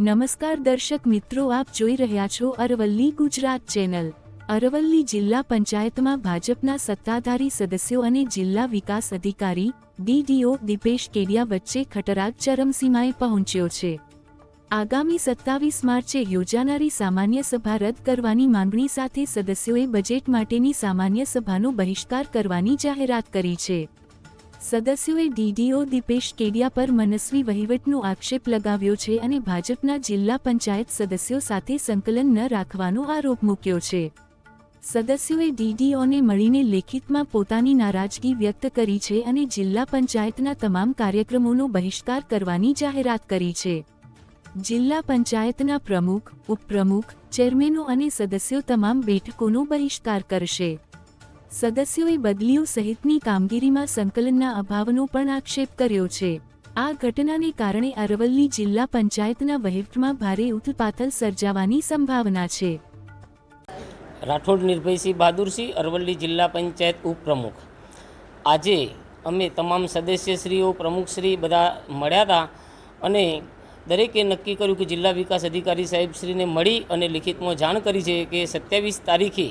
નમસ્કાર દર્શક મિત્રો, આપ જોઈ રહ્યા છો અરવલ્લી ગુજરાત ચેનલ. અરવલ્લી જિલ્લા પંચાયતમાં ભાજપના સત્તાધારી સદસ્યો અને જિલ્લા વિકાસ અધિકારી, ડીડીઓ દીપેશ કેડિયા વચ્ચે ખટરાગ ચરમસીમાએ પહોંચ્યો છે. આગામી સત્તાવીસ માર્ચે યોજાનારી સામાન્ય સભા રદ કરવાની માંગણી સાથે સદસ્યોએ બજેટ માટેની સામાન્ય સભાનો બહિષ્કાર કરવાની જાહેરાત કરી છે. સદસ્યોએ ડીડીઓ દીપેશ કેડિયા પર મનસ્વી વહીવટનો આક્ષેપ લગાવ્યો છે અને ભાજપના જિલ્લા પંચાયત સદસ્યો સાથે સંકલન ન રાખવાનો આરોપ મૂક્યો છે. સદસ્યોએ ડીડીઓને મળીને લેખિતમાં પોતાની નારાજગી વ્યક્ત કરી છે અને જિલ્લા પંચાયતના તમામ કાર્યક્રમોનો બહિષ્કાર કરવાની જાહેરાત કરી છે. જિલ્લા પંચાયતના પ્રમુખ, ઉપપ્રમુખ, ચેરમેનો અને સદસ્યો તમામ બેઠકોનો બહિષ્કાર કરશે. સદસ્યોએ બદલીઓ સહિતની કામગીરીમાં સંકલનના અભાવનો પણ આક્ષેપ કર્યો છે. આ ઘટનાને કારણે અરવલ્લી જિલ્લા પંચાયતના વહીવટમાં ભારે ઉથલપાથલ સર્જાવાની સંભાવના છે. રાઠોડ નિર્ભયસિંહ બહાદુરસિંહ અરવલ્લી જિલ્લા પંચાયત ઉપપ્રમુખ. આજે અમે તમામ સદસ્યશ્રીઓ, પ્રમુખશ્રી બધા મળ્યા હતા અને દરેકે નક્કી કર્યું કે જિલ્લા વિકાસ અધિકારી સાહેબશ્રીને મળી અને લિખિતમાં જાણ કરી છે કે સત્યાવીસ તારીખે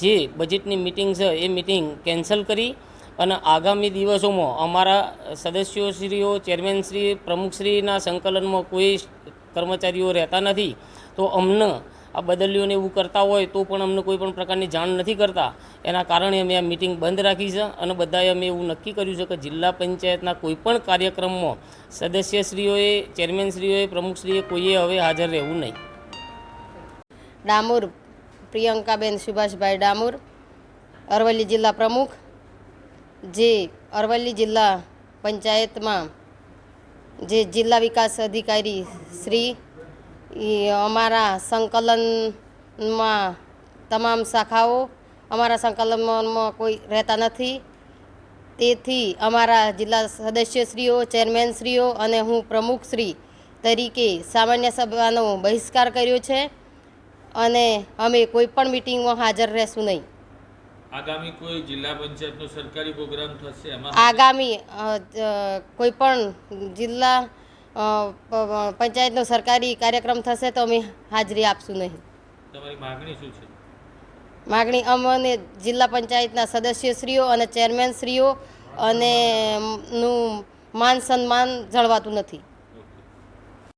જે બજેટની મિટિંગ છે, એ મિટિંગ કેન્સલ કરી અને આગામી દિવસોમાં અમારા સદસ્યોશ્રીઓ ચેરમેનશ્રી પ્રમુખશ્રીના સંકલનમાં કોઈ કર્મચારીઓ રહેતા નથી, તો અમને આ બદલીઓને એવું કરતા હોય તો પણ અમને કોઈ પણ પ્રકારની જાણ નથી કરતા. એના કારણે અમે આ મિટિંગ બંધ રાખી છે અને બધાએ અમે એવું નક્કી કર્યું છે કે જિલ્લા પંચાયતના કોઈ પણ કાર્યક્રમમાં સદસ્યશ્રીઓએ ચેરમેનશ્રીઓએ પ્રમુખશ્રીએ કોઈએ હવે હાજર રહેવું નહીં. ડામોર પ્રિયંકાબેન સુભાષભાઈ ડામોર, અરવલ્લી જિલ્લા પ્રમુખ, જે અરવલ્લી જિલ્લા પંચાયતમાં જે જિલ્લા વિકાસ અધિકારી શ્રી અમારા સંકલનમાં તમામ શાખાઓ, અમારા સંકલનમાં કોઈ રહેતા નથી. તેથી અમારા જિલ્લા સદસ્યશ્રીઓ, ચેરમેનશ્રીઓ અને હું પ્રમુખશ્રી તરીકે સામાન્ય સભાનો બહિષ્કાર કર્યો છે. અને અમે કોઈ પણ મિટિંગમાં હાજર રહેશું નહીં. આગામી કોઈ જિલ્લા પંચાયતનો સરકારી પ્રોગ્રામ થશે એમાં આગામી કોઈ પણ જિલ્લા પંચાયતનો સરકારી કાર્યક્રમ થશે તો અમે હાજરી આપશું નહીં. તમારી માગણી શું છે? માગણી અમને જિલ્લા પંચાયતના સદસ્યશ્રીઓ અને ચેરમેનશ્રીઓ અને નું માન સન્માન જળવાતું નથી.